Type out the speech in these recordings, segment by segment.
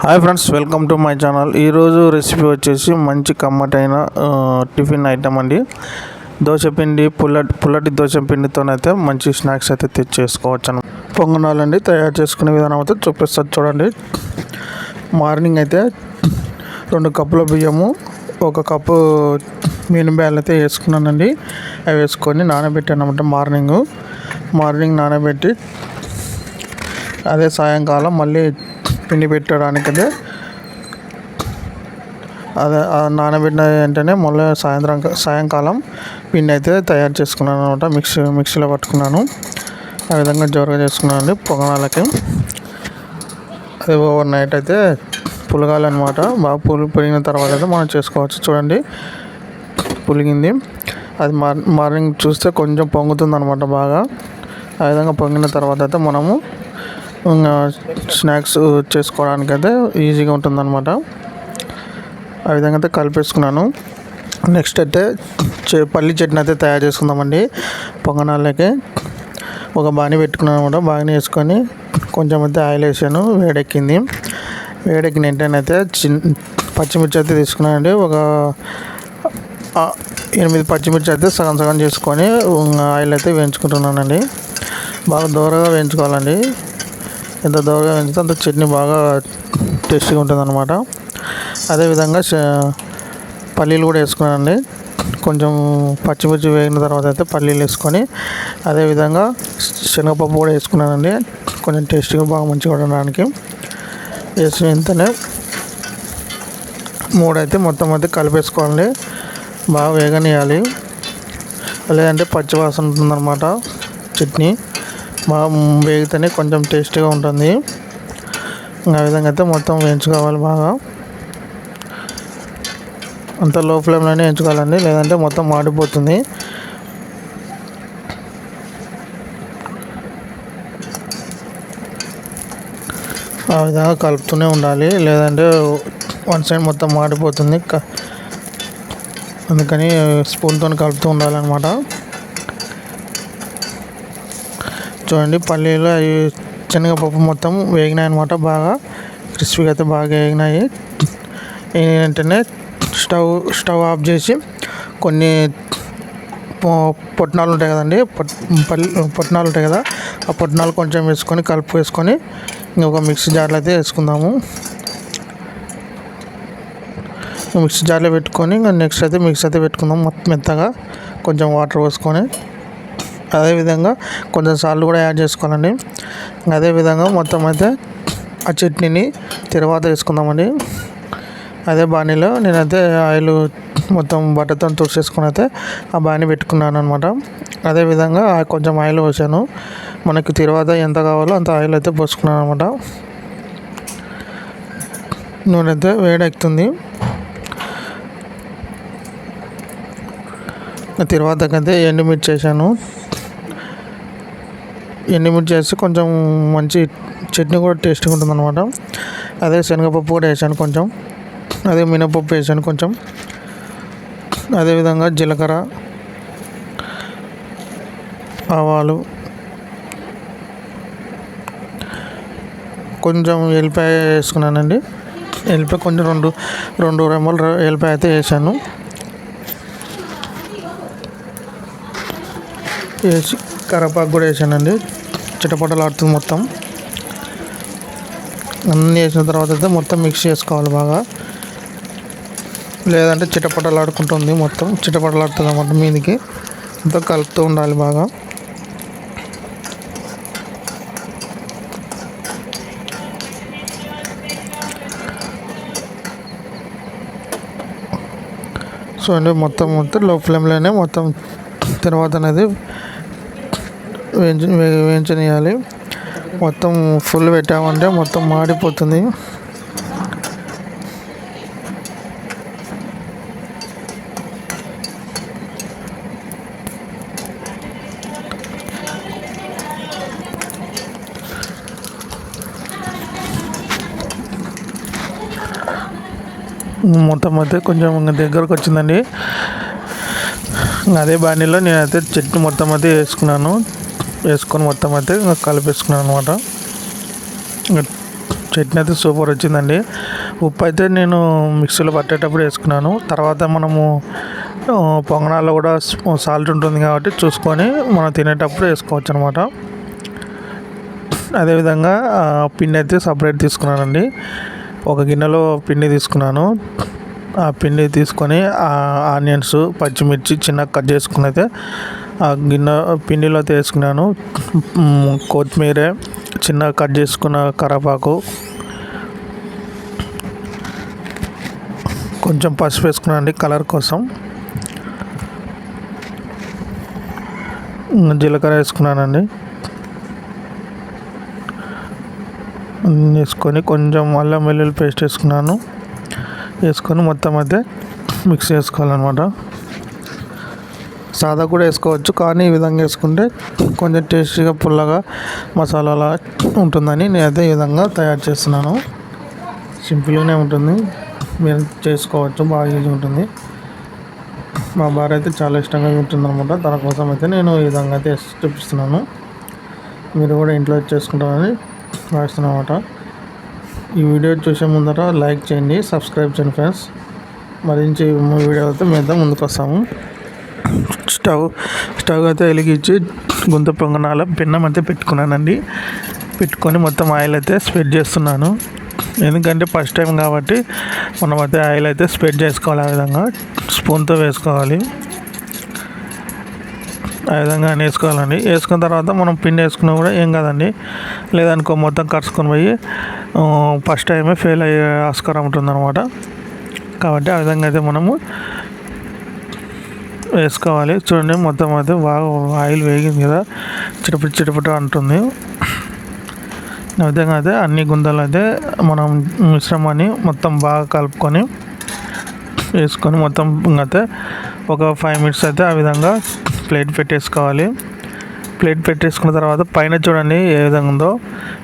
Hi friends welcome to my channel. ఈరోజు recipe వచ్చేసి మంచి కమ్మటైన టిఫిన్ ఐటమ్ అండి. దోశపిండి పుల్లటి పుల్లటి దోశపిండితోనైతే మంచి స్నాక్స్ అయితే తెచ్చేసుకోవచ్చు పొంగనాలండి తయారు చేసుకునే విధానం అయితే చూపిస్తారు చూడండి. మార్నింగ్ అయితే రెండు కప్పుల బియ్యము ఒక కప్పు మినబ్యాలు అయితే వేసుకున్నానండి. అవి వేసుకొని నానబెట్టాను అనమాట మార్నింగ్. మార్నింగ్ నానబెట్టి అదే సాయంకాలం మళ్ళీ పిండి పెట్టడానికి అదే అదే నానబెట్టిన వెంటనే మళ్ళీ సాయంత్రం సాయంకాలం పిండి అయితే తయారు చేసుకున్నాను అనమాట. మిక్సీ మిక్సీలో పట్టుకున్నాను. ఆ విధంగా జోరుగా చేసుకున్నాను అండి పొగనాలకి. అది ఓవర్ నైట్ అయితే పులగాలన్నమాట బాగా పులి పులిగిన తర్వాత అయితే మనం చేసుకోవచ్చు. చూడండి పులిగింది. అది మార్ మార్నింగ్ చూస్తే కొంచెం పొంగుతుంది అనమాట బాగా. ఆ విధంగా పొంగిన తర్వాత అయితే మనము స్నాక్స్ చేసుకోవడానికి అయితే ఈజీగా ఉంటుందన్నమాట. ఆ విధంగా అయితే కలిపేసుకున్నాను. నెక్స్ట్ అయితే పల్లి చట్నీ అయితే తయారు చేసుకుందామండి. పొంగనాళ్ళకి ఒక బాణీ పెట్టుకున్నాను అనమాట. బాగానే వేసుకొని కొంచెం అయితే ఆయిల్ వేసాను. వేడెక్కింది. వేడెక్కిన వెంటనే అయితే చిన్న పచ్చిమిర్చి అయితే తీసుకున్నానండి. ఒక ఎనిమిది పచ్చిమిర్చి అయితే సగం సగం చేసుకొని ఆయిల్ అయితే వేయించుకుంటున్నానండి. బాగా దూరగా వేయించుకోవాలండి. ఎంత దోరగా వేయించితే అంత చట్నీ బాగా టేస్టీగా ఉంటుంది అనమాట అదేవిధంగా పల్లీలు కూడా వేసుకున్నానండి. కొంచెం పచ్చిమిర్చి వేగిన తర్వాత అయితే పల్లీలు వేసుకొని అదేవిధంగా శనగపప్పు కూడా వేసుకున్నానండి. కొంచెం టేస్టీగా బాగా మంచిగా ఉండడానికి. వేసిన వెంటనే మూడైతే మొత్తం అయితే కలిపేసుకోవాలండి. బాగా వేగనియాలి లేదంటే పచ్చివాసన ఉంటుందన్నమాట చట్నీ. బాగా వేగితేనే కొంచెం టేస్టీగా ఉంటుంది. ఆ విధంగా అయితే మొత్తం వేయించుకోవాలి బాగా. అంత లో ఫ్లేమ్లోనే ఎంచుకోవాలండి లేదంటే మొత్తం మాడిపోతుంది. ఆ విధంగా కలుపుతూనే ఉండాలి లేదంటే వన్ సైడ్ మొత్తం మాడిపోతుంది. అందుకని స్పూన్తో కలుపుతూ ఉండాలన్నమాట. చూడండి పల్లీలు అవి శనగపప్పు మొత్తం వేగినాయి అనమాట బాగా. క్రిస్పీగా అయితే బాగా వేగినాయి. ఏంటంటే స్టవ్ స్టవ్ ఆఫ్ చేసి కొన్ని పొట్నాలు ఉంటాయి కదండి పొట్ పల్లి పొట్నాలు ఉంటాయి కదా ఆ పొట్నాలు కొంచెం వేసుకొని కలుపు వేసుకొని ఇంకొక మిక్సీ జార్లో అయితే వేసుకుందాము. మిక్సీ జార్లో పెట్టుకొని ఇంకా నెక్స్ట్ అయితే మిక్సీ అయితే పెట్టుకుందాం మొత్తం మెత్తగా. కొంచెం వాటర్ పోసుకొని. అదేవిధంగా కొంచెం సాల్ట్ కూడా యాడ్ చేసుకోవాలండి. అదేవిధంగా మొత్తం అయితే ఆ చట్నీని తర్వాత వేసుకుందామండి. అదే బాణీలో నేనైతే ఆయిల్ మొత్తం బట్టతో తుడిచేసుకుని అయితే ఆ బాణీ పెట్టుకున్నాను అనమాట అదేవిధంగా కొంచెం ఆయిల్ పోసాను. మనకి తర్వాత ఎంత కావాలో అంత ఆయిల్ అయితే పోసుకున్నాను అనమాట నూనె అయితే వేడెక్కుతుంది. తర్వాత అయితే ఎండుమిర్చి వేసాను. ఎండుమిర్చి వేసి కొంచెం మంచి చట్నీ కూడా టేస్ట్గా ఉంటుంది అనమాట అదే శనగపప్పు కూడా వేసాను కొంచెం. అదే మినపప్పు వేసాను కొంచెం. అదేవిధంగా జీలకర్ర ఆవాలు కొంచెం ఎల్లిపాయ వేసుకున్నానండి. ఎల్లిపాయ కొంచెం రెండు రెండు రెమ్మలు ఎల్లిపాయ అయితే వేసాను. వేసి కరపాకు కూడా వేసానండి చిటపటలాడుతుంది మొత్తం. అన్నీ వేసిన తర్వాత అయితే మొత్తం మిక్స్ చేసుకోవాలి బాగా. లేదంటే చిటపటలాడుకుంటుంది మొత్తం. చిటపటలాడుతుంది అన్నమాట మీదికి. అంతా కలుపుతూ ఉండాలి బాగా. సో అండి మొత్తం మొత్తం లో ఫ్లేమ్లోనే మొత్తం తర్వాత అనేది వేయించి వేయించనియాలి మొత్తం ఫుల్ పెట్టామంటే మొత్తం మాడిపోతుంది. మొత్తం అయితే కొంచెం దగ్గరకు వచ్చిందండి అదే బాణీలో నేనైతే చెట్టు మొత్తం అయితే వేసుకున్నాను. వేసుకొని మొత్తం అయితే ఇంకా కలిపేసుకున్నాను అనమాట చట్నీ అయితే సూపర్ వచ్చిందండి. ఉప్పు అయితే నేను మిక్సీలో పట్టేటప్పుడు వేసుకున్నాను. తర్వాత మనము పొంగనాల్లో కూడా సాల్ట్ ఉంటుంది కాబట్టి చూసుకొని మనం తినేటప్పుడు వేసుకోవచ్చు అనమాట అదేవిధంగా పిండి అయితే సపరేట్ తీసుకున్నానండి. ఒక గిన్నెలో పిండి తీసుకున్నాను. ఆ పిండి తీసుకొని ఆనియన్స్ పచ్చిమిర్చి చిన్నగా కట్ చేసుకుని అయితే ఆ గిన్నె పిండిలో అయితే వేసుకున్నాను కొత్తిమీర చిన్నగా కట్ చేసుకున్న కరివేపాకు కొంచెం పసుపు వేసుకున్నాను అండి కలర్ కోసం. జీలకర్ర వేసుకున్నానండి. వేసుకొని కొంచెం అల్లం వెల్లుల్లి పేస్ట్ వేసుకున్నాను. వేసుకొని మొత్తం అయితే మిక్స్ చేసుకోవాలన్నమాట. సాదా కూడా వేసుకోవచ్చు కానీ ఈ విధంగా వేసుకుంటే కొంచెం టేస్టీగా పుల్లగా మసాలాలా ఉంటుందని నేనైతే ఈ విధంగా తయారు చేస్తున్నాను. సింపుల్గానే ఉంటుంది. మీరు చేసుకోవచ్చు బాగా ఈజీ ఉంటుంది. మా భార్య అయితే చాలా ఇష్టంగా ఉంటుందన్నమాట దానికోసం తన కోసం అయితే నేను ఈ విధంగా అయితే చూపిస్తున్నాను. మీరు కూడా ఇంట్లో చేసుకుంటారని భావిస్తున్నమాట ఈ వీడియో చూసే ముందర లైక్ చేయండి సబ్స్క్రైబ్ చేయండి ఫ్రెండ్స్. మరించి అయితే మేము ముందుకు వస్తాము. స్టవ్ స్టవ్ అయితే వెలిగించి గుంత పొంగనాల పిన్నం అయితే పెట్టుకున్నానండి. పెట్టుకొని మొత్తం ఆయిల్ అయితే స్ప్రెడ్ చేస్తున్నాను. ఎందుకంటే ఫస్ట్ టైం కాబట్టి మనం అయితే ఆయిల్ అయితే స్ప్రెడ్ చేసుకోవాలి ఆ విధంగా. స్పూన్తో వేసుకోవాలి. ఆ విధంగా వేసుకోవాలండి. వేసుకున్న తర్వాత మనం పిండి వేసుకున్నా కూడా ఏం కాదండి. లేదనుకో మొత్తం కరుచుకొని పోయి ఫస్ట్ టైమే ఫెయిల్ అయ్యే ఆస్కారం ఉంటుందన్నమాట. కాబట్టి ఆ విధంగా అయితే మనము వేసుకోవాలి. చూడండి మొత్తం అయితే బాగా ఆయిల్ వేగింది కదా. చిటపట చిటపట అంటుంది. ఆ విధంగా అయితే అన్ని గుంతలు అయితే మనం మిశ్రమాన్ని మొత్తం బాగా కలుపుకొని వేసుకొని మొత్తం అయితే ఒక ఫైవ్ మినిట్స్ అయితే ఆ విధంగా ప్లేట్ పెట్టేసుకోవాలి. ప్లేట్ పెట్టేసుకున్న తర్వాత పైన చూడండి ఏ విధంగా ఉందో.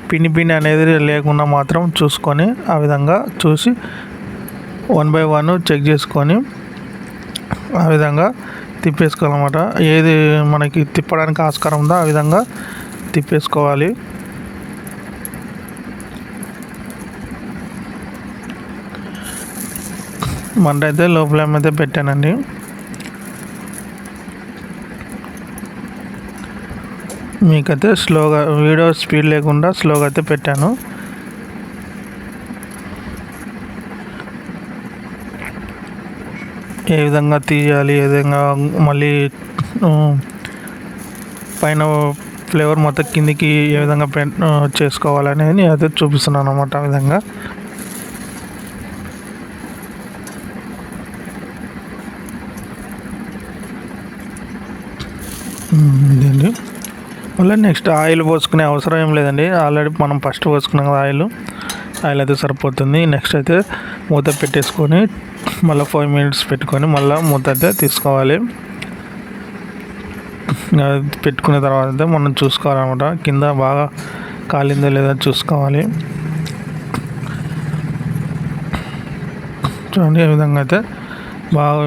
పిండి పిండి అనేది లేకుండా మాత్రం చూసుకొని ఆ విధంగా చూసి వన్ బై వన్ చెక్ చేసుకొని ఆ విధంగా తిప్పేసుకోవాలన్నమాట. ఏది మనకి తిప్పడానికి ఆస్కారం ఉందో ఆ విధంగా తిప్పేసుకోవాలి. మంట అయితే లో ఫ్లేమ్ అయితే పెట్టానండి. మీకైతే స్లోగా వీడియో స్పీడ్ లేకుండా స్లోగా అయితే పెట్టాను. ఏ విధంగా తీయాలి ఏ విధంగా మళ్ళీ పైన ఫ్లేవర్ మొత్తం కిందికి ఏ విధంగా పెయింట్ చేసుకోవాలనేది నేను అయితే చూపిస్తున్నాను అనమాట ఆ విధంగా. ఇదండి మళ్ళీ నెక్స్ట్ ఆయిల్ పోసుకునే అవసరం ఏం లేదండి. ఆల్రెడీ మనం ఫస్ట్ పోసుకున్నాం కదా ఆయిల్. ఆయిల్ అయితే సరిపోతుంది. నెక్స్ట్ అయితే మూత పెట్టేసుకొని మళ్ళీ ఫైవ్ మినిట్స్ పెట్టుకొని మళ్ళీ మూత అయితే తీసుకోవాలి. పెట్టుకున్న తర్వాత అయితే మనం చూసుకోవాలన్నమాట. కింద బాగా కాలిందో లేదో చూసుకోవాలి. చూడండి ఏ విధంగా అయితే బాగా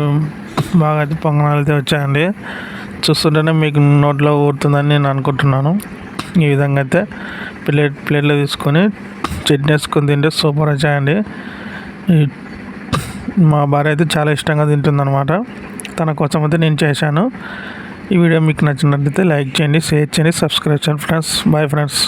బాగా అయితే పొంగనాలు అయితే వచ్చాయండి. చూస్తుంటేనే మీకు నోట్లో ఊరుతుందని నేను అనుకుంటున్నాను. ఈ విధంగా అయితే ప్లేట్ ప్లేట్లో తీసుకొని చట్నీ వేసుకొని తింటే సూపర్ వచ్చాయండి. మా భార్య అయితే చాలా ఇష్టంగా తింటుందన్నమాట. తన కోసం అయితే నేను చేశాను. ఈ వీడియో మీకు నచ్చినట్లయితే లైక్ చేయండి షేర్ చేయండి సబ్స్క్రైబ్ చేయండి ఫ్రెండ్స్. Bye friends.